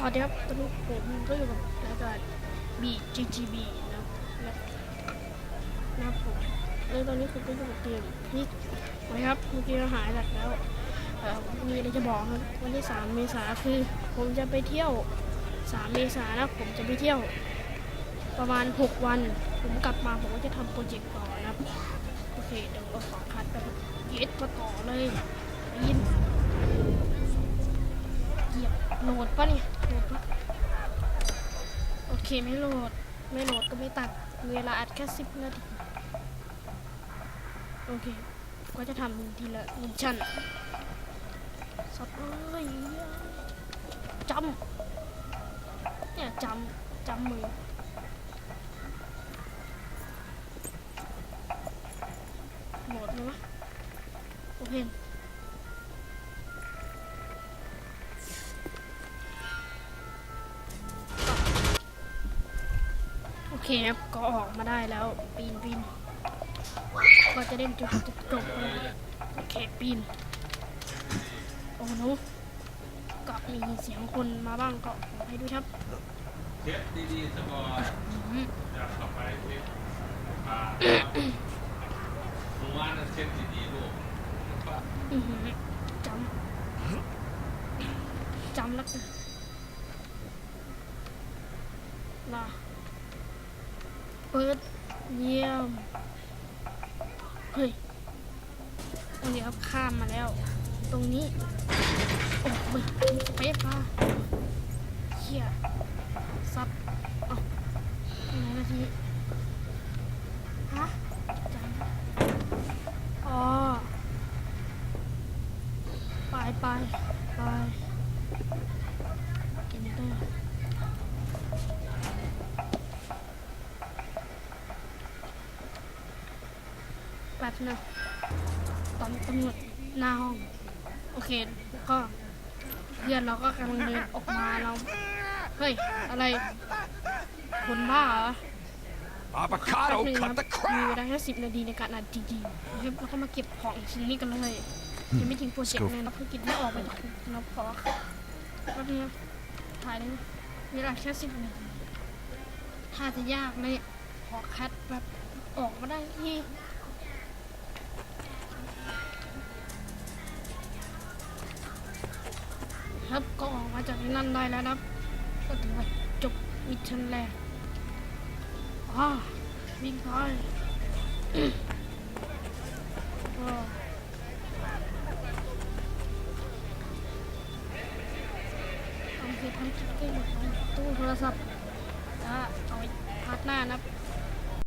สวัสดีครับตอนนี้ผมก็อยู่กับรายการ BGGB นะครับนะนะครับผมแล้วตอนนี้ผมก็อยู่กับเกมนี่นะครับเมื่อกี้เราหายหลักแล้วมีอะไรจะบอกครับวันที่ 3 เมษาคือ ผมจะไปเที่ยว 3 เมษานะผมจะไปเที่ยว ประมาณ 6 วัน ผมกลับมาผมก็จะทำโปรเจกต์ต่อนะครับโอเคเดี๋ยวเราขอคัดไปย็ดมาต่อเลยยินเหยียบโหลดปะเนี่ย โอเคไม่โหลด ไม่โหลดก็ไม่ตัด เวลาอัดแค่สิบนาที โอเค ก็จะทำทีละมิชชั่นสัตว์เอ้ยจำเนี่ยจำจำมือโหลดเลยวะโอเพ โอเคครับ ก็ออกมาได้แล้ว ปีนปีนก็จะเล่นจนจบจบเลยโอเคปีน โอ้โนก็มีเสียงคนมาบ้างก็ให้ด้วยครับเช็ดดีๆสบอยอืมจะขับไปที่ป่าหมู่านนั้นเช็ดดีๆลูกจำจำแล้วกันลา เปิดเยี่ยม เฮ้ยตรงนี้ครับข้ามมาแล้ว ตรงนี้ โอ้ยเปซมาเฮียซับเอาไหนนาทีฮะจำอ๋อ ไปไปไปเอนเตอร์ แป๊บนะตอนตำรวจหน้าห้อง โอเคก็เพื่อนเราก็กำลังเดินออกมาเรา เฮ้ย อะไร คนบ้าเหรอ Avocado, แป๊บนึง cut ค the รับมีเว crap! ลาแค่สิบนาทีในการอัดจริงๆนะครับแล้วก็มาเก็บของชิ้นนี้กันเลยยังไม่ถึงโปรเจกต์เลยนะภารกิจไม่ออกไปจากคุกเราขอแป๊บนึงนะถ่ายเลยนะเวลาแค่สิบนาทีถ้าจะยากเลยขอคัดแบบออกมาได้ที่ ครับก็ออกมาจากนั่นได้แล้วนะครับ ก็ถือว่าจบมิชชั่นแรกอ๋อวิ่งไปทำเสร็จทำคลิปได้หมดตู้โทรศัพท์จะเอาไว้านะครับ